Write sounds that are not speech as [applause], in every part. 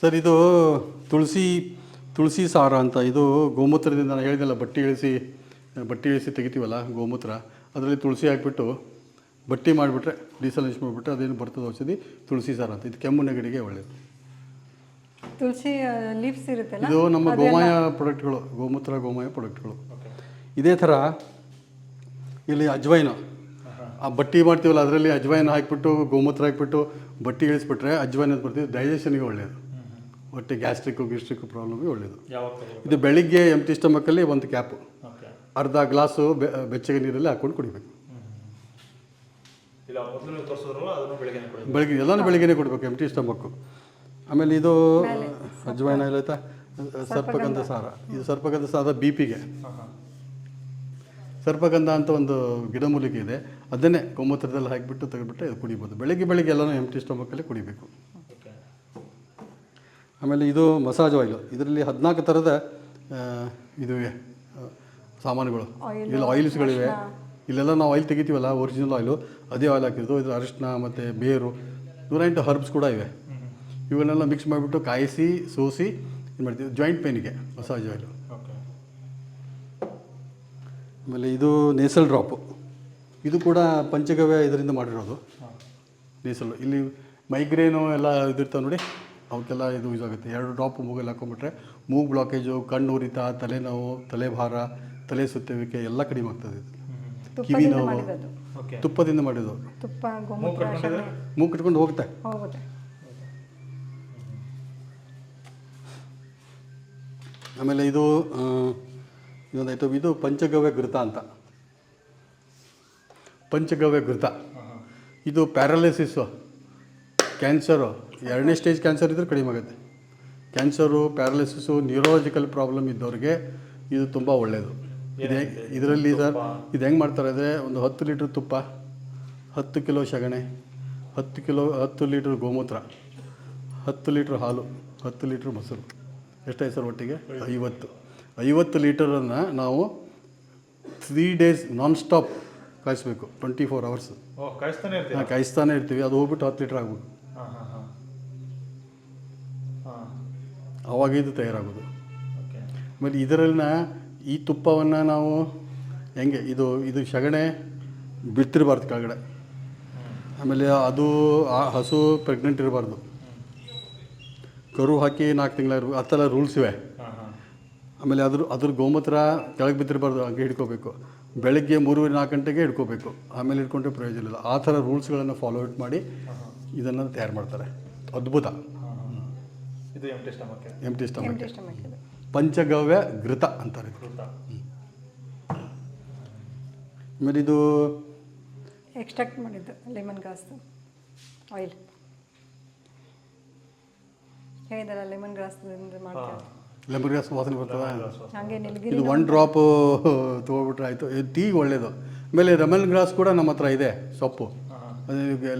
Sir ಇದು ತುಳಸಿ ತುಳಸಿ ಸಾರ ಅಂತ ಇದು ಗೋಮೂತ್ರದಿಂದ ನಾನು ಹೇಳಿದೆಲ್ಲ ಬಟ್ಟೆ ಇಳಿಸಿ ಬಟ್ಟೆ ಇಳಿಸಿ ತೆಗಿತೀವಲ್ಲ ಗೋಮೂತ್ರ ಅದರಲ್ಲಿ ತುಳಸಿ ಹಾಕಿಬಿಟ್ಟು ಬಟ್ಟಿ ಮಾಡಿಬಿಟ್ರೆ ಡಿಸಲಿಶ್ ಮಾಡಿಬಿಟ್ರೆ ಅದೇನು ಬರ್ತದೆ ಔಷಧಿ? ತುಳಸಿ ಸಾರ ಅಂತ. ಇದು ಕೆಮ್ಮು ನೆಗಡಿಗೆ ಒಳ್ಳೆಯದು ತುಳಸಿ ಲೀವ್ಸ್ ಇರುತ್ತೆ ಇದು ನಮ್ಮ ಗೋಮಯ ಪ್ರಾಡಕ್ಟ್ಗಳು ಗೋಮೂತ್ರ ಗೋಮಯ ಪ್ರಾಡಕ್ಟ್ಗಳು. ಇದೇ ಥರ ಇಲ್ಲಿ ಅಜ್ವೈನ. ಆ ಬಟ್ಟಿ ಮಾಡ್ತೀವಲ್ಲ ಅದರಲ್ಲಿ ಅಜ್ವೈನ್ ಹಾಕಿಬಿಟ್ಟು ಗೋಮೂತ್ರ ಹಾಕಿಬಿಟ್ಟು ಬಟ್ಟಿ ಇಳಿಸ್ಬಿಟ್ರೆ ಅಜ್ವೈನ್ ಅಂತ ಬರ್ತೀವಿ. ಡೈಜೆಷನ್ಗೆ ಒಳ್ಳೆಯದು ಹೊಟ್ಟೆ ಗ್ಯಾಸ್ಟ್ರಿಕ್ಕು ಗಿಸ್ಟ್ರಿಕ್ಕು ಪ್ರಾಬ್ಲಮ್ಗೆ ಒಳ್ಳೆಯದು ಇದು ಬೆಳಿಗ್ಗೆ ಎಂಟಿ ಸ್ಟಮಕ್ಕಲ್ಲಿ ಒಂದು ಕ್ಯಾಪು ಓಕೆ. ಅರ್ಧ ಗ್ಲಾಸು ಬೆಚ್ಚಗೆ ನೀರಲ್ಲಿ ಹಾಕ್ಕೊಂಡು ಕುಡಿಬೇಕು. ಬೆಳಗ್ಗೆ ಎಲ್ಲನೂ ಬೆಳಿಗ್ಗೆನೇ ಕೊಡಬೇಕು ಎಂಟಿ ಸ್ಟಮಕ್ಕು ಆಮೇಲೆ ಇದು ಅಜ್ವಾಯ್ನ ಇಲ್ಲ ಆಯ್ತಾ? ಸರ್ಪಗಂಧ. ಸಾರ. ಇದು ಸರ್ಪಗಂಧ ಸಾರ ಬಿ ಪಿಗೆ ಸರ್ಪಗಂಧ ಅಂತ ಒಂದು ಗಿಡಮೂಲಿಕೆ ಇದೆ. ಅದನ್ನೇ ಗೋಮೂತ್ರದಲ್ಲಿ ಹಾಕಿಬಿಟ್ಟು ತೆಗೆದುಬಿಟ್ಟು ಇದು ಕುಡಿಬೋದು. ಬೆಳಗ್ಗೆ ಬೆಳಗ್ಗೆ ಎಲ್ಲನೂ ಎಂಟಿ ಸ್ಟಮಕ್ಕಲ್ಲಿ ಕುಡಿಬೇಕು. ಆಮೇಲೆ ಇದು ಮಸಾಜ್ ಆಯಿಲು ಇದರಲ್ಲಿ ಹದಿನಾಲ್ಕು ಥರದ ಇದು ಇವೆ, ಸಾಮಾನುಗಳು. ಇಲ್ಲಿ ಆಯಿಲ್ಸ್ಗಳಿವೆ ಇಲ್ಲೆಲ್ಲ ನಾವು ಆಯಿಲ್ ತೆಗಿತೀವಲ್ಲ ಒರಿಜಿನಲ್ ಆಯಿಲು ಅದೇ ಆಯಿಲ್ ಹಾಕಿದ್ದು ಇದು ಅರಿಶಿನ ಮತ್ತು ಬೇರು. ನೂರೆಂಟು ಹರ್ಬ್ಸ್ ಕೂಡ ಇವೆ. ಇವನ್ನೆಲ್ಲ ಮಿಕ್ಸ್ ಮಾಡಿಬಿಟ್ಟು ಕಾಯಿಸಿ ಸೋಸಿ ಇದು ಮಾಡ್ತೀವಿ. ಜಾಯಿಂಟ್ ಪೇನಿಗೆ ಮಸಾಜ್ ಆಯಿಲು ಓಕೆ. ಆಮೇಲೆ ಇದು ನೇಸಲ್ ಡ್ರಾಪು ಇದು ಕೂಡ ಪಂಚಗವ್ಯ ಇದರಿಂದ ಮಾಡಿರೋದು. ನೇಸಲು ನೇಸಲ್ ಇಲ್ಲಿ ಮೈಗ್ರೇನು ಎಲ್ಲ ಇದಿರ್ತಾವೆ ನೋಡಿ. ಅವಕ್ಕೆಲ್ಲ ಇದು ಯೂಸ್ ಆಗುತ್ತೆ ಎರಡು ಡ್ರಾಪ್ ಮೂಗಲ್ಲಿ ಹಾಕೊಂಡ್ಬಿಟ್ರೆ ಮೂಗು ಬ್ಲಾಕೇಜು ಕಣ್ಣು ಉರಿತ ತಲೆನೋವು ತಲೆಭಾರ ತಲೆ ಸುತ್ತುವಿಕೆ ಎಲ್ಲ ಕಡಿಮೆ ಆಗ್ತದೆ ಕಿವಿ ನೋವು. ತುಪ್ಪದಿಂದ ಮಾಡಿದ್ದು ತುಪ್ಪ ಮೂಗು ಕಟ್ಕೊಂಡು ಹೋಗುತ್ತೆ. ಆಮೇಲೆ ಇದು ಇನ್ನೊಂದು ಇದೊಂದು ಐಟಮ್ ಇದು ಪಂಚಗವ್ಯ ಘೃತ ಅಂತ. ಪಂಚಗವ್ಯ ಘೃತ. ಇದು ಪ್ಯಾರಾಲಿಸಿಸ್ಸು ಕ್ಯಾನ್ಸರು ಎರಡನೇ ಸ್ಟೇಜ್ ಕ್ಯಾನ್ಸರ್ ಇದ್ದರೆ ಕಡಿಮೆ ಆಗುತ್ತೆ. ಕ್ಯಾನ್ಸರು ಪ್ಯಾರಾಲಿಸಿಸು ನ್ಯೂರೋಲಜಿಕಲ್ ಪ್ರಾಬ್ಲಮ್ ಇದ್ದವ್ರಿಗೆ ಇದು ತುಂಬ ಒಳ್ಳೆಯದು ಇದೆ ಇದರಲ್ಲಿ ಸರ್ ಇದು ಹೆಂಗೆ ಮಾಡ್ತಾರೆ ಅಂದರೆ ಒಂದು ಹತ್ತು ಲೀಟ್ರ್ ತುಪ್ಪ ಹತ್ತು ಕಿಲೋ ಸಗಣಿ ಹತ್ತು ಕಿಲೋ ಹತ್ತು ಲೀಟ್ರ್ ಗೋಮೂತ್ರ ಹತ್ತು ಲೀಟ್ರ್ ಹಾಲು ಹತ್ತು ಲೀಟ್ರ್ ಮೊಸರು. ಎಷ್ಟಾಯ್ತು ಸರ್ ಒಟ್ಟಿಗೆ? ಐವತ್ತು. ಐವತ್ತು. ಲೀಟರನ್ನು ನಾವು ತ್ರೀ ಡೇಸ್ ನಾನ್ ಸ್ಟಾಪ್ ಕಾಯಿಸ್ಬೇಕು ಟ್ವೆಂಟಿ ಫೋರ್ ಅವರ್ಸ್ ಕಾಯಿಸ್ತಾನೆ ಇರ್ತೀವಿ. ಅದು ಹೋಗ್ಬಿಟ್ಟು ಹತ್ತು ಲೀಟ್ರ್ ಆಗ್ಬೇಕು ಆವಾಗ ಇದು ತಯಾರಾಗೋದು. ಆಮೇಲೆ ಇದರಲ್ಲಿನ ಈ ತುಪ್ಪವನ್ನು ನಾವು ಹೆಂಗೆ ಇದು ಇದು ಸಗಣೆ ಬಿತ್ತಿರಬಾರ್ದು ಕೆಳಗಡೆ. ಆಮೇಲೆ ಅದು ಆ ಹಸು ಪ್ರೆಗ್ನೆಂಟ್ ಇರಬಾರ್ದು. ಕರು ಹಾಕಿ ನಾಲ್ಕು ತಿಂಗಳ ಆ ಥರ ರೂಲ್ಸ್ ಇವೆ ಆಮೇಲೆ ಅದ್ರ ಅದ್ರ ಗೋಮೂತ್ರ ಕೆಳಗೆ ಬಿದ್ದಿರಬಾರ್ದು ಹಂಗೆ ಹಿಡ್ಕೋಬೇಕು. ಬೆಳಗ್ಗೆ ಮೂರುವರೆ ನಾಲ್ಕು ಗಂಟೆಗೆ ಹಿಡ್ಕೋಬೇಕು. ಆಮೇಲೆ ಹಿಡ್ಕೊಂಡ್ರೆ ಪ್ರಯೋಜನ ಇಲ್ಲ. ಆ ಥರ ರೂಲ್ಸ್ಗಳನ್ನು ಫಾಲೋ ಇಟ್ ಮಾಡಿ ಇದನ್ನು ತಯಾರು ಮಾಡ್ತಾರೆ. ಅದ್ಭುತ. ಇದು ಎಂ ಟಿ ಸ್ಟಮಕ್ಕೆ ಎಂ ಎಂಟಿ ಸ್ಟಮಕ್ ಪಂಚಗವ್ಯ ಘೃತ ಅಂತಾರೆ. ಆಮೇಲೆ ಇದು ಎಕ್ಸ್ಟ್ರಾಕ್ಟ್ ಮಾಡಿದ್ದು ಲೆಮನ್ ಗ್ರಾಸ್ ಆಯಿಲ್ ಹೇಳಿದಲ್ಲ ಲೆಮನ್ ಗ್ರಾಸ್ ಮಾಡ್ತಾರೆ? ಲೆಮನ್ ಗ್ರಾಸ್ ವಾಸನೆ ಬರ್ತದ? ಇದು ಒನ್ ಡ್ರಾಪ್ ತೊಗೊಬಿಟ್ರೆ ಆಯಿತು. ಟೀ ಒಳ್ಳೆಯದು ಆಮೇಲೆ ಲೆಮನ್ ಗ್ರಾಸ್ ಕೂಡ ನಮ್ಮ ಹತ್ರ ಇದೆ ಸೊಪ್ಪು.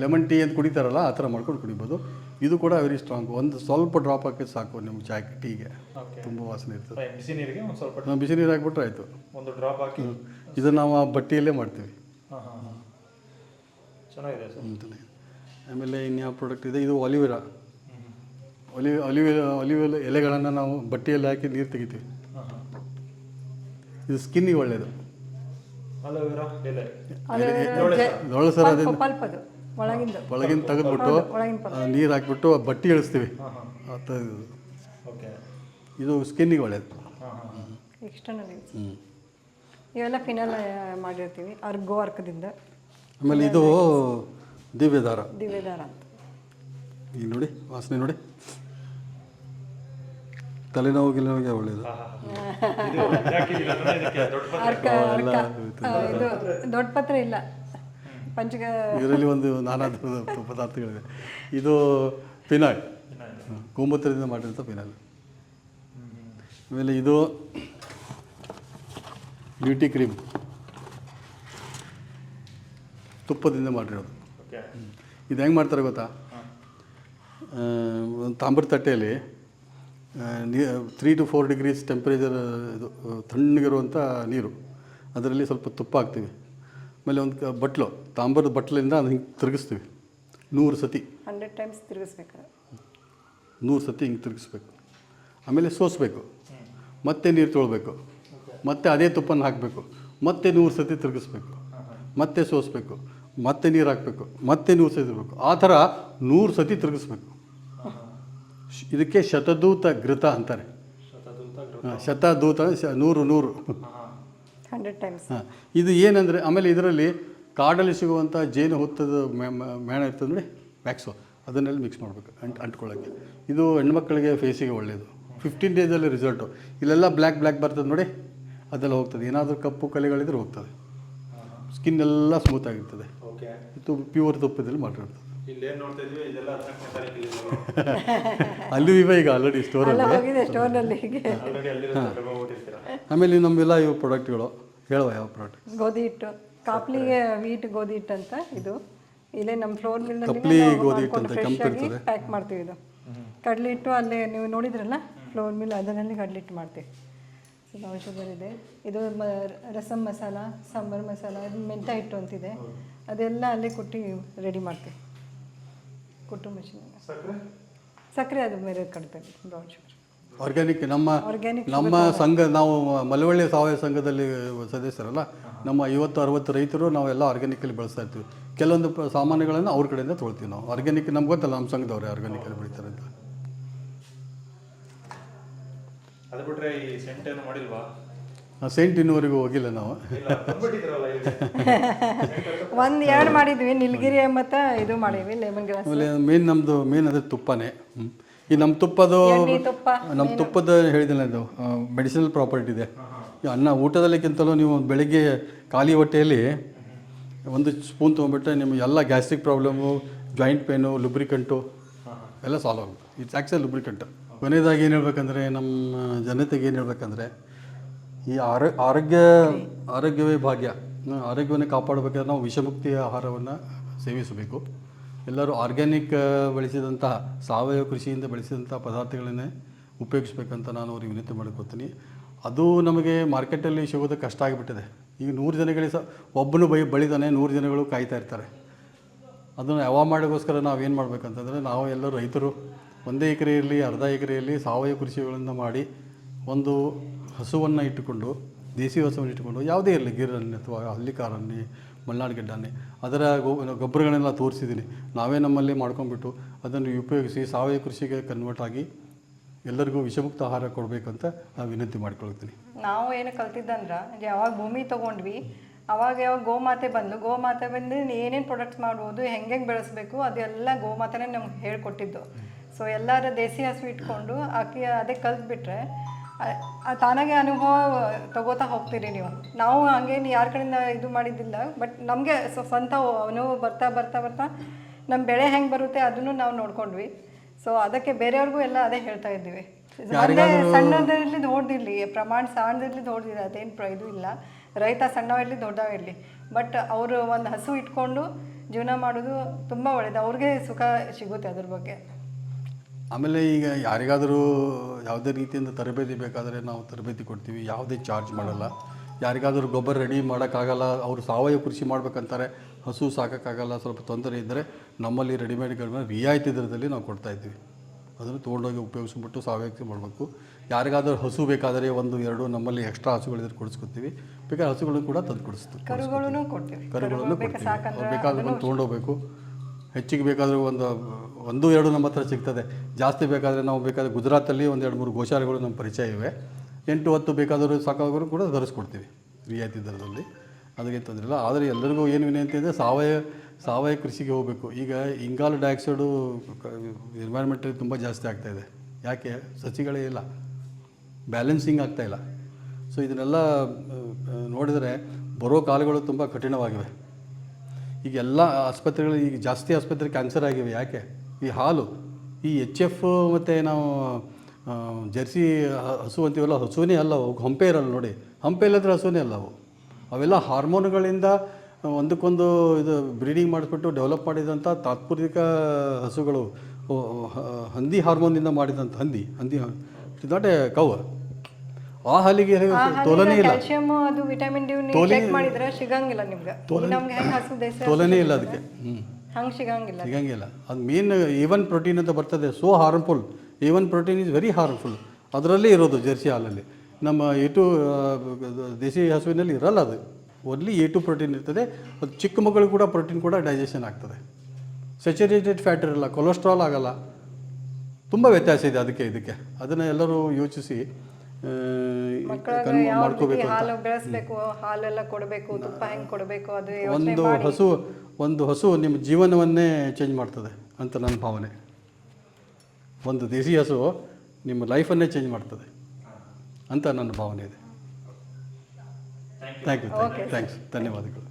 ಲೆಮನ್ ಟೀ ಅಂತ ಕುಡಿತಾರಲ್ಲ ಆ ಥರ ಮಾಡ್ಕೊಂಡು ಕುಡಿಬೋದು. ಇದು ಕೂಡ ವೆರಿ ಸ್ಟ್ರಾಂಗ್ ಒಂದು ಸ್ವಲ್ಪ ಡ್ರಾಪ್ ಹಾಕಿದ್ರೆ ಸಾಕು ನಿಮ್ಮ ಚಾಯ್ ಟೀಗೆ ತುಂಬ ವಾಸನೆ ಇರ್ತದೆ. ಬಿಸಿ ನೀರಿಗೆ ಒಂದು ಸ್ವಲ್ಪ ನಾವು ಬಿಸಿ ನೀರು ಹಾಕ್ಬಿಟ್ರೆ ಆಯಿತು. ಒಂದು ಡ್ರಾಪ್ ಹಾಕಿ. ಇದನ್ನು ನಾವು ಆ ಬಟ್ಟೆಯಲ್ಲೇ ಮಾಡ್ತೀವಿ. ಚೆನ್ನಾಗಿದೆ ಆಮೇಲೆ ಇನ್ಯಾವ ಪ್ರಾಡಕ್ಟ್ ಇದೆ? ಇದು ಅಲಿವೆರಾ ಒಲಿ ಒಲಿವ್ ಒಲಿವ್ ಒಲಿವ್ ಎಲೆಗಳನ್ನು ನಾವು ಬಟ್ಟೆಯಲ್ಲಿ ಹಾಕಿ ನೀರು ತೆಗಿತೀವಿ. ಇದು ಸ್ಕಿನ್ನಿಗೆ ಒಳ್ಳೆಯದು ಅಲೋವೆರಾ ಎಲೆ ಒಳಗಿಂದ. ಒಳಗಿನ ತೆಗೆದ್ಬಿಟ್ಟು ನೀರು ಹಾಕ್ಬಿಟ್ಟು ಬಟ್ಟೆ ಇಳಿಸ್ತೀವಿ. ಇದು. ಓಕೆ. ಇದು ಸ್ಕಿನ್ನಿಗೆ ಒಳ್ಳೆಯದು ಹಾಂ ಹಾಂ ಎಕ್ಸ್ಟರ್ನಲ್ ಇವೆಲ್ಲ ಫಿನಲ್ ಮಾಡಿರ್ತೀವಿ ಅರ್ಗೋ ಅರ್ಕದಿಂದ. ಆಮೇಲೆ ಇದು ದಿವ್ಯದಾರ. ದಿವ್ಯದಾರ ಅಂತ. ಈಗ ನೋಡಿ ವಾಸನೆ ನೋಡಿ. ತಲೆನೋವು ಗಿಲೆನೋವಿಗೆ ಒಳ್ಳೇದು ದೊಡ್ಡ ಪತ್ರೆ. ಅರ್ಕ ಅರ್ಕ. ಆ, ಇದು ದೊಡ್ಡ ಪತ್ರ ಇಲ್ಲ. ಪಂಚಗ ಇದರಲ್ಲಿ ಒಂದು ನಾನಾ ಥರದ ಪದಾರ್ಥಗಳಿವೆ. ಇದು ಪಿನಾಯ್. ಗೋಮೂತ್ರದಿಂದ ಮಾಡಿರೋಂಥ ಪಿನಾಯ್. ಆಮೇಲೆ ಇದು ಬ್ಯೂಟಿ ಕ್ರೀಮ್. ತುಪ್ಪದಿಂದ ಮಾಡಿರೋದು. ಓಕೆ. ಇದು ಹೆಂಗೆ ಮಾಡ್ತಾರೆ ಗೊತ್ತಾ? ಆ, ಒಂದು ತಾಮ್ರದ ತಟ್ಟೆಯಲ್ಲಿ three to four degrees temperature ಇದು ತಣ್ಣಗಿರುವಂಥ ನೀರು. ಅದರಲ್ಲಿ ಸ್ವಲ್ಪ ತುಪ್ಪ ಹಾಕ್ತೀವಿ ಆಮೇಲೆ ಒಂದು ಕ- ಬಟ್ಲು ತಾಮ್ರದ ಬಟ್ಲಿಂದ ಅದು ಹಿಂಗೆ ತಿರುಗಿಸ್ತೀವಿ. ನೂರು ಸತಿ. ಹಂಡ್ರೆಡ್ ಟೈಮ್ಸ್ ತಿರುಗಿಸ್ಬೇಕು ನೂರು ಸತಿ ಹಿಂಗೆ ತಿರುಗಿಸ್ಬೇಕು. ಆಮೇಲೆ ಸೋಸಬೇಕು. ಮತ್ತೆ ನೀರು ತೊಳ್ಬೇಕು. ಮತ್ತೆ ಅದೇ ತುಪ್ಪನ ಹಾಕಬೇಕು. ಮತ್ತೆ ನೂರು ಸತಿ ತಿರುಗಿಸ್ಬೇಕು. ಮತ್ತೆ ಸೋಸಬೇಕು. ಮತ್ತೆ ನೀರು ಹಾಕಬೇಕು. ಮತ್ತೆ ನೂರು ಸತಿ ತಿರುಗಬೇಕು. ಆ ಥರ ನೂರು ಸತಿ ತಿರುಗಿಸ್ಬೇಕು. ಇದಕ್ಕೆ ಶತದೂತ ಘೃತ ಅಂತಾರೆ. ಶತದೂತ ಹಾಂ, ಶತದೂತ ಶ ನೂರು ನೂರು. Hundred times. ಹಾಂ ಇದು ಏನಂದರೆ ಆಮೇಲೆ ಇದರಲ್ಲಿ ಕಾಡಲ್ಲಿ ಸಿಗುವಂಥ ಜೇನು ಹುತ್ತದ ಮೇಣ ಇರ್ತದೆ ನೋಡಿ ವ್ಯಾಕ್ಸು. ಅದನ್ನೆಲ್ಲ ಮಿಕ್ಸ್ ಮಾಡಬೇಕು ಅಂಟ್ ಅಂಟ್ಕೊಳ್ಳೋಕ್ಕೆ. ಇದು ಹೆಣ್ಮಕ್ಳಿಗೆ ಫೇಸಿಗೆ ಒಳ್ಳೆಯದು ಫಿಫ್ಟೀನ್ ಡೇಸಲ್ಲಿ ರಿಸಲ್ಟು ಇಲ್ಲೆಲ್ಲ ಬ್ಲ್ಯಾಕ್ ಬ್ಲ್ಯಾಕ್ ಬರ್ತದೆ ನೋಡಿ ಅದೆಲ್ಲ ಹೋಗ್ತದೆ. ಏನಾದರೂ ಕಪ್ಪು ಕಲೆಗಳಿದ್ರೆ ಹೋಗ್ತದೆ. ಸ್ಕಿನ್ ಎಲ್ಲ ಸ್ಮೂತ್ ಆಗಿರ್ತದೆ. ಓಕೆ ಇದು ಪ್ಯೂರ್ ತುಪ್ಪದಲ್ಲಿ ಮಾಡಿರ್ತದೆ [laughs] ಅಲ್ಲೂ ಇವೆ ಈಗ ಆಲ್ರೆಡಿ ಸ್ಟೋರ್ ಸ್ಟೋರಲ್ಲಿ ಹೋಗಿದೆ ಸ್ಟೋರ್ನಲ್ಲಿ ಹೀಗೆ. ಆಮೇಲೆ ನಮ್ಮೆಲ್ಲ ಇವು ಪ್ರಾಡಕ್ಟ್ಗಳು ಹೇಳುವ ಯಾವ ಪ್ರಾಡಕ್ಟ್ ಗೋಧಿ ಹಿಟ್ಟು. ಕಾಪ್ಲಿಗೆ ವೀಟ್ ಗೋಧಿ ಹಿಟ್ಟು ಅಂತ ಇದು. ಇಲ್ಲೇ ನಮ್ಮ ಫ್ಲೋರ್ ಕಪ್ಲಿ ಗೋಧಿ ಹಿಟ್ಟು ಅಂತ ಕೆಂಪು ಇರ್ತದೆ. ಪ್ಯಾಕ್ ಮಾಡ್ತೀವಿ ಇದು. ಕಡಲೆ ಹಿಟ್ಟು ಅಲ್ಲೇ ನೀವು ನೋಡಿದ್ರಲ್ಲ ಫ್ಲೋರ್ ಮಿಲ್ ಅದರಲ್ಲಿ ಕಡಲೆ ಹಿಟ್ಟು ಮಾಡ್ತೀವಿ. ನಾವು ಶುಗರ್ ಇದೆ ಇದು ರಸಮ್ ಮಸಾಲ ಸಾಂಬಾರ್ ಮಸಾಲ ಇದು ಮೆಂತ್ಯ ಹಿಟ್ಟು ಅಂತಿದೆ. ಅದೆಲ್ಲ ಅಲ್ಲೇ ಕುಟ್ಟಿ ರೆಡಿ ಮಾಡ್ತೀವಿ. ಮಷಿನ್ ಸಕ್ಕರೆ? ಅದು ಬೇರೆ ಬ್ರೌನ್ ಶುಗರ್ ಆರ್ಗ್ಯಾನಿಕ್ ನಮ್ಮ ನಮ್ಮ ಸಂಘ ನಾವು ಮಲವಳ್ಳಿ ಸಾವಯವ ಸಂಘದಲ್ಲಿ ಸದಸ್ಯರಲ್ಲ ನಮ್ಮ ಐವತ್ತು ಅರವತ್ತು ರೈತರು ನಾವೆಲ್ಲ ಆರ್ಗ್ಯಾನಿಕಲ್ಲಿ ಬೆಳೆಸ್ತಾ ಇರ್ತೀವಿ. ಕೆಲವೊಂದು ಪ- ಸಾಮಾನುಗಳನ್ನು ಅವ್ರ ಕಡೆಯಿಂದ ತೊಳ್ತೀವಿ ನಾವು. ಆರ್ಗ್ಯಾನಿಕ್ ನಮ್ಗೆ ಗೊತ್ತಲ್ಲ ನಮ್ಮ ಸಂಘದವ್ರೆ ಆರ್ಗ್ಯಾನಿಕಲ್ಲಿ ಬೆಳಿತಾರೆ ಅಂತ. ಅದು ಬಿಟ್ರೆ ಈ ಸೆಂಟ್ ಏನು ಮಾಡಿಲ್ವಾ? ಸೆಂಟ್ ಇನ್ನೂವರೆಗೂ ಹೋಗಿಲ್ಲ ನಾವು. [laughs] ಒಂದು ಎರಡು ಮಾಡಿದ್ವಿ ನಿಲ್ಗಿರಿ ಮತ್ತು ಇದು ಮಾಡಿದ್ವಿ ಲೆಮನ್ ಗ್ರಾಸ್ ಆಮೇಲೆ ಮೇನ್ ನಮ್ಮದು ಮೇನ್ ಅದರ ತುಪ್ಪನೇ. ಈ ನಮ್ಮ ತುಪ್ಪದು ನಮ್ಮ ತುಪ್ಪದ ಹೇಳಿದಿಲ್ಲ ಇದು ಮೆಡಿಸಿನಲ್ ಪ್ರಾಪರ್ಟಿ ಇದೆ. ಅನ್ನ ಊಟದಲ್ಲಿಕ್ಕಿಂತಲೂ ನೀವು ಬೆಳಿಗ್ಗೆ ಖಾಲಿ ಹೊಟ್ಟೆಯಲ್ಲಿ ಒಂದು ಸ್ಪೂನ್ ತೊಗೊಂಡ್ಬಿಟ್ರೆ ನಿಮ್ಮ ಎಲ್ಲ gastric problem joint pain lubricant ಎಲ್ಲ ಸಾಲ್ವ್ ಆಗುತ್ತೆ. ಇಟ್ಸ್ ಆ್ಯಕ್ಚುಲ್ ಲುಬ್ರಿಕಂಟ್ ಕೊನೆಯದಾಗಿ ಏನು ಹೇಳ್ಬೇಕಂದ್ರೆ ನಮ್ಮ ಜನತೆಗೆ ಏನು ಹೇಳ್ಬೇಕಂದ್ರೆ ಈ ಆರೋ, ಆರೋಗ್ಯ, ಆರೋಗ್ಯವೇ ಭಾಗ್ಯ. ಆರೋಗ್ಯವನ್ನು ಕಾಪಾಡಬೇಕಾದ್ರೆ ನಾವು ವಿಷಮುಕ್ತಿ ಆಹಾರವನ್ನು ಸೇವಿಸಬೇಕು. ಎಲ್ಲರೂ ಆರ್ಗ್ಯಾನಿಕ್ ಬೆಳೆಸಿದಂತಹ, ಸಾವಯವ ಕೃಷಿಯಿಂದ ಬೆಳೆಸಿದಂಥ ಪದಾರ್ಥಗಳನ್ನೇ ಉಪಯೋಗಿಸ್ಬೇಕಂತ ನಾನು ಅವ್ರಿಗೆ ವಿನಂತಿ ಮಾಡ್ಕೊತೀನಿ. ಅದು ನಮಗೆ ಮಾರ್ಕೆಟಲ್ಲಿ ಸಿಗೋದು ಕಷ್ಟ ಆಗಿಬಿಟ್ಟಿದೆ. ಈಗ ನೂರು ಜನಗಳಿಗೆ ಸಹ ಒಬ್ಬನು ಬೈ ಬಳಿದಾನೆ, ನೂರು ಜನಗಳು ಕಾಯ್ತಾ ಇರ್ತಾರೆ. ಅದನ್ನು ಯಾವ ಮಾಡೋಕ್ಕೋಸ್ಕರ ನಾವೇನು ಮಾಡಬೇಕಂತಂದರೆ, ನಾವು ಎಲ್ಲರೂ ರೈತರು, ಒಂದೇ ಎಕರೆ ಇರಲಿ ಅರ್ಧ ಎಕರೆ ಇರಲಿ ಸಾವಯವ ಕೃಷಿಗಳನ್ನು ಮಾಡಿ ಒಂದು ಹಸುವನ್ನು ಇಟ್ಟುಕೊಂಡು, ದೇಸಿ ಹಸುವನ್ನು ಇಟ್ಟುಕೊಂಡು, ಯಾವುದೇ ಇರಲಿ ಗಿರನ್ನಿ ಅಥವಾ ಮಲ್ನಾಡು ಗಿಡ್ಡನ್ನಿ, ಅದರ ಗೊಬ್ಬರಗಳನ್ನೆಲ್ಲ ತೋರಿಸಿದ್ದೀನಿ. ನಾವೇ ನಮ್ಮಲ್ಲಿ ಮಾಡ್ಕೊಂಡ್ಬಿಟ್ಟು ಅದನ್ನು ಉಪಯೋಗಿಸಿ ಸಾವಯವ ಕೃಷಿಗೆ ಕನ್ವರ್ಟ್ ಆಗಿ ಎಲ್ಲರಿಗೂ ವಿಷಮುಕ್ತ ಆಹಾರ ಕೊಡಬೇಕಂತ ವಿನಂತಿ ಮಾಡ್ಕೊಳ್ತೀನಿ. ನಾವು ಏನು ಕಲ್ತಿದ್ದಂದ್ರೆ ಯಾವಾಗ ಭೂಮಿ ತೊಗೊಂಡ್ವಿ, ಅವಾಗ ಯಾವಾಗ ಗೋಮಾತೆ ಬಂದು ಗೋಮಾತೆ ಬಂದು ಏನೇನು ಪ್ರೊಡಕ್ಟ್ಸ್ ಮಾಡ್ಬೋದು ಹೆಂಗೆ ಹೆಂಗೆ ಬೆಳೆಸಬೇಕು, ಅದೆಲ್ಲ ಗೋಮಾತೆನೇ ನಮ್ಗೆ ಹೇಳ್ಕೊಟ್ಟಿದ್ದು. ಸೊ ಎಲ್ಲರ ದೇಸಿ ಹಸು ಇಟ್ಕೊಂಡು, ಆಕೆ, ಅದೇ ಕಲ್ತ್ಬಿಟ್ರೆ ತಾನಾಗೆ ಅನುಭವ ತಗೋತಾ ಹೋಗ್ತೀರಿ ನೀವು. ನಾವು ಹಂಗೇನು ಯಾರ ಕಡೆಯಿಂದ ಇದು ಮಾಡಿದ್ದಿಲ್ಲ ಬಟ್ ನಮಗೆ ಸ್ವಂತ ಅನುಭವ ಬರ್ತಾ ಬರ್ತಾ ಬರ್ತಾ ನಮ್ಮ ಬೆಳೆ ಹೆಂಗೆ ಬರುತ್ತೆ ಅದನ್ನು ನಾವು ನೋಡ್ಕೊಂಡ್ವಿ. ಸೊ ಅದಕ್ಕೆ ಬೇರೆಯವ್ರಿಗೂ ಎಲ್ಲ ಅದೇ ಹೇಳ್ತಾ ಇದ್ದೀವಿ. ಸಣ್ಣದಿರಲಿ ದೊಡ್ಡದಿರಲಿ ಪ್ರಮಾಣ ಸಣ್ಣದಿರಲಿ ದೊಡ್ಡದಿರಲಿ ಅದೇನು ಪ್ರ ಇದು ಇಲ್ಲ. ರೈತ ಸಣ್ಣವಿರಲಿ ದೊಡ್ಡವಿರಲಿ. ಬಟ್ ಅವರು ಒಂದು ಹಸು ಇಟ್ಕೊಂಡು ಜೀವನ ಮಾಡೋದು ತುಂಬ ಒಳ್ಳೇದು. ಅವ್ರಿಗೆ ಸುಖ ಸಿಗುತ್ತೆ ಅದ್ರ ಬಗ್ಗೆ. ಆಮೇಲೆ ಈಗ ಯಾರಿಗಾದರೂ ಯಾವುದೇ ರೀತಿಯಿಂದ ತರಬೇತಿ ಬೇಕಾದರೆ ನಾವು ತರಬೇತಿ ಕೊಡ್ತೀವಿ ಯಾವುದೇ ಚಾರ್ಜ್ ಮಾಡಲ್ಲ. ಯಾರಿಗಾದರೂ ಗೊಬ್ಬರ ರೆಡಿ ಮಾಡೋಕ್ಕಾಗಲ್ಲ ಅವರು ಸಾವಯವ ಕೃಷಿ ಮಾಡ್ಬೇಕಂತಾರೆ ಹಸು ಸಾಕೋಕ್ಕಾಗಲ್ಲ ಸ್ವಲ್ಪ ತೊಂದರೆ ಇದ್ದರೆ ನಮ್ಮಲ್ಲಿ ರೆಡಿಮೇಡ್ಗಳನ್ನ ರಿಯಾಯಿತಿ ದರದಲ್ಲಿ ನಾವು ಕೊಡ್ತಾ ಇದ್ದೀವಿ. ಅದನ್ನು ತೊಗೊಂಡೋಗಿ ಉಪಯೋಗಿಸ್ಬಿಟ್ಟು ಸಾವಯವ ಕೃಷಿ ಮಾಡಬೇಕು. ಯಾರಿಗಾದರೂ ಹಸು ಬೇಕಾದರೆ ಒಂದು ಎರಡು ನಮ್ಮಲ್ಲಿ ಎಕ್ಸ್ಟ್ರಾ ಹಸುಗಳಿದ್ರೆ ಕೊಡಿಸ್ಕೊತೀವಿ ಬೇಕಾದ್ರೆ ಹಸುಗಳನ್ನು ಕೂಡ ತಂದು ಕೊಡಿಸ್ತೀವಿ ಕರುಗಳನ್ನು ಕೊಡ್ತೀವಿ. ಬೇಕಾದ್ರೆ ಬಂದು ತೊಗೊಂಡೋಗ್ಬೇಕು. ಹೆಚ್ಚಿಗೆ ಬೇಕಾದರೂ ಒಂದು ಒಂದು, ಎರಡು ನಮ್ಮ ಹತ್ರ ಸಿಗ್ತದೆ. ಜಾಸ್ತಿ ಬೇಕಾದರೆ ನಾವು ಬೇಕಾದರೆ ಗುಜರಾತಲ್ಲಿ ಒಂದು ಎರಡು, ಮೂರು ಗೋಶಾಲೆಗಳು ನಮ್ಮ ಪರಿಚಯ ಇವೆ. ಎಂಟು, ಹತ್ತು ಬೇಕಾದರೂ ಸಾಕಾಗೋರು ಕೂಡ ತರಿಸ್ಕೊಡ್ತೀವಿ ರಿಯಾಯಿತಿ ದರದಲ್ಲಿ. ಅದಕ್ಕೆ ತೊಂದರೆ ಇಲ್ಲ. ಆದರೆ ಎಲ್ಲರಿಗೂ ಏನು ವಿನಂತಿ ಇದೆ, ಸಾವಯವ ಸಾವಯವ ಕೃಷಿಗೆ ಹೋಗಬೇಕು. ಈಗ ಇಂಗಾಲ ಡೈಆಕ್ಸೈಡು ಎನ್ವೈರ್ಮೆಂಟಲ್ಲಿ ತುಂಬ ಜಾಸ್ತಿ ಆಗ್ತಾಯಿದೆ ಯಾಕೆ? ಸಸಿಗಳೇ ಇಲ್ಲ. ಬ್ಯಾಲೆನ್ಸಿಂಗ್ ಆಗ್ತಾಯಿಲ್ಲ ಸೊ ಇದನ್ನೆಲ್ಲ ನೋಡಿದರೆ ಬರೋ ಕಾಲಗಳು ತುಂಬ ಕಠಿಣವಾಗಿವೆ. ಈಗ ಎಲ್ಲ ಆಸ್ಪತ್ರೆಗಳು ಈಗ ಜಾಸ್ತಿ ಆಸ್ಪತ್ರೆ ಕ್ಯಾನ್ಸರ್ ಆಗಿವೆ. ಯಾಕೆ? ಈ ಹಾಲು, ಈ ಎಚ್ ಎಫ್ ಮತ್ತು ನಾವು ಜರ್ಸಿ ಹಸು ಅಂತೀವಲ್ಲ ಹಸುವೇ ಅಲ್ಲ ಅವು. ಹಂಪೆ ಇರಲ್ಲ ನೋಡಿ. ಹಂಪೆ ಇಲ್ಲದ್ರೆ ಹಸುವೇ ಅಲ್ಲ ಅವು. ಅವೆಲ್ಲ ಹಾರ್ಮೋನುಗಳಿಂದ ಒಂದಕ್ಕೊಂದು ಇದು ಬ್ರೀಡಿಂಗ್ ಮಾಡಿಸ್ಬಿಟ್ಟು ಡೆವಲಪ್ ಮಾಡಿದಂಥ ತಾತ್ಪೂರ್ತಿಕ ಹಸುಗಳು. ಹಂದಿ ಹಾರ್ಮೋನಿಂದ ಮಾಡಿದಂಥ ಹಂದಿ ಹಂದಿ ಇಟ್ ನಾಟ್ ಎ ಕವ್. ಆ ಹಾಲಿಗೆ ತೋಲನೇ ಇಲ್ಲ? ಕ್ಯಾಲ್ಸಿಯಂ ಅದು ವಿಟಮಿನ್ ಡಿ ನೀವು ಚೆಕ್ ಮಾಡಿದ್ರೆ ಸಿಗಂಗಿಲ್ಲ ನಿಮ್ಗೆ. ನಮ್ಗೆ ಹೆಂಗೆ ಹಸು ದೇಸ ತೋಲನೇ ಇಲ್ಲ ಅದಕ್ಕೆ. ಹಂಗೆ ಸಿಗಂಗಿಲ್ಲ ಸಿಗಂಗಿಲ್ಲ. ಅದು ಮೇನ್ ಈವನ್ ಪ್ರೋಟೀನ್ ಅಂತ ಬರ್ತದೆ so harmful even protein is very harmful ಅದರಲ್ಲೇ ಇರೋದು ಜರ್ಸಿ ಹಾಲಲ್ಲಿ. ನಮ್ಮ ಎ ಟು ದೇಸಿ ಹಸುವಿನಲ್ಲಿ ಇರಲ್ಲ ಅದು. ಓನ್ಲಿ ಎ ಟು ಪ್ರೋಟೀನ್ ಇರ್ತದೆ. ಅದು ಚಿಕ್ಕ ಮಕ್ಕಳು ಕೂಡ ಪ್ರೋಟೀನ್ ಕೂಡ ಡೈಜೆಷನ್ ಆಗ್ತದೆ. ಸ್ಯಾಚುರೇಟೆಡ್ ಫ್ಯಾಟ್ ಇರಲ್ಲ ಕೊಲೆಸ್ಟ್ರಾಲ್ ಆಗಲ್ಲ. ತುಂಬ ವ್ಯತ್ಯಾಸ ಇದೆ ಅದಕ್ಕೆ ಇದಕ್ಕೆ. ಅದನ್ನು ಎಲ್ಲರೂ ಯೋಚಿಸಿ. ಮಾಡ್ಕೋಬೇಕು ಅಂತ. ಹಾಲು ಬೆಳೆಸ್ಬೇಕು ಹಾಲೆಲ್ಲ ಕೊಡಬೇಕು ತುಪ್ಪ ಹೆಂಗ್ ಕೊಡಬೇಕು ಅದು ಒಂದು ಹಸು ಒಂದು ಹಸು ನಿಮ್ಮ ಜೀವನವನ್ನೇ ಚೇಂಜ್ ಮಾಡ್ತದೆ ಅಂತ ನನ್ನ ಭಾವನೆ. ಒಂದು ದೇಸಿ ಹಸು ನಿಮ್ಮ ಲೈಫನ್ನೇ ಚೇಂಜ್ ಮಾಡ್ತದೆ ಅಂತ ನನ್ನ ಭಾವನೆ ಇದೆ. ಥ್ಯಾಂಕ್ ಯು ಥ್ಯಾಂಕ್ಸ್ ಧನ್ಯವಾದಗಳು.